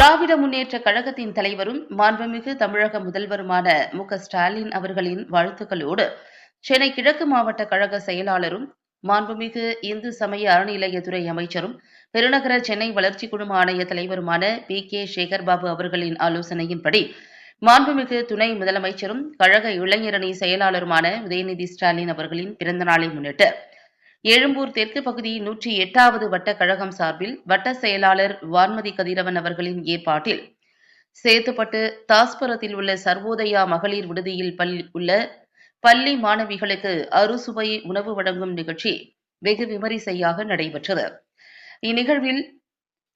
திராவிட முன்னேற்ற கழகத்தின் தலைவரும் மாண்புமிகு தமிழக முதல்வருமான மு ஸ்டாலின் அவர்களின் வாழ்த்துக்களோடு சென்னை கிழக்கு மாவட்ட கழக செயலாளரும் மாண்புமிகு இந்து சமய அறநிலையத்துறை அமைச்சரும் பெருநகர சென்னை வளர்ச்சி குழும ஆணைய தலைவருமான பி கே சேகர்பாபு அவர்களின் ஆலோசனையின்படி மாண்புமிகு துணை முதலமைச்சரும் கழக இளைஞரணி செயலாளருமான உதயநிதி ஸ்டாலின் அவர்களின் பிறந்தநாளை முன்னிட்டு எழும்பூர் தெற்கு பகுதி நூற்றி எட்டாவது வட்ட கழகம் சார்பில் வட்ட செயலாளர் வான்மதி கதிரவன் அவர்களின் ஏற்பாட்டில் சேத்துப்பட்டு தாஸ்புரத்தில் உள்ள சர்வோதயா மகளிர் விடுதியில் உள்ள பள்ளி மாணவிகளுக்கு அறுசுவை உணவு வழங்கும் நிகழ்ச்சி வெகு விமரிசையாக நடைபெற்றது. இந்நிகழ்வில்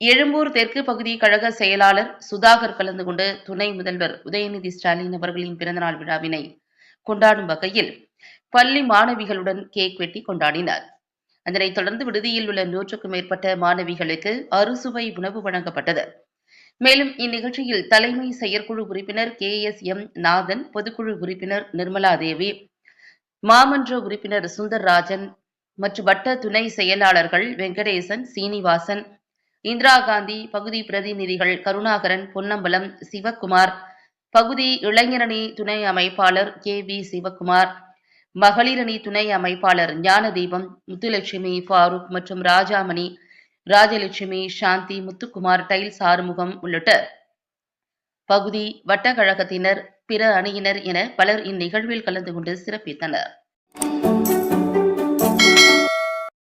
எழும்பூர் தெற்கு பகுதி கழக செயலாளர் சுதாகர் கலந்து கொண்டு துணை முதல்வர் உதயநிதி ஸ்டாலின் அவர்களின் பிறந்தநாள் விழாவினை கொண்டாடும் வகையில் பள்ளி மாணவிகளுடன் கேக் வெட்டி கொண்டாடினார். அதனைத் தொடர்ந்து விடுதியில் உள்ள நூற்றுக்கும் மேற்பட்ட மாணவிகளுக்கு அறுசுவை உணவு வழங்கப்பட்டது. மேலும் இந்நிகழ்ச்சியில் தலைமை செயற்குழு உறுப்பினர் கே எஸ் எம் நாதன் பொதுக்குழு உறுப்பினர் நிர்மலா தேவி மாமன்ற உறுப்பினர் சுந்தர்ராஜன் மற்றும் வட்ட துணை செயலாளர்கள் வெங்கடேசன் சீனிவாசன் இந்திரா காந்தி பகுதி பிரதிநிதிகள் கருணாகரன் பொன்னம்பலம் சிவக்குமார் பகுதி இளைஞரணி துணை அமைப்பாளர் கே வி சிவகுமார் மகளிரணி துணை அமைப்பாளர் ஞானதீபம் முத்துலட்சுமி ஃபாரூக் மற்றும் ராஜாமணி ராஜலட்சுமி சாந்தி முத்துக்குமார் டைல்ஸ் ஆறுமுகம் உள்ளிட்ட பகுதி வட்டக்கழகத்தினர் பிற அணியினர் என பலர் இந்நிகழ்வில் கலந்து கொண்டு சிறப்பித்தனர்.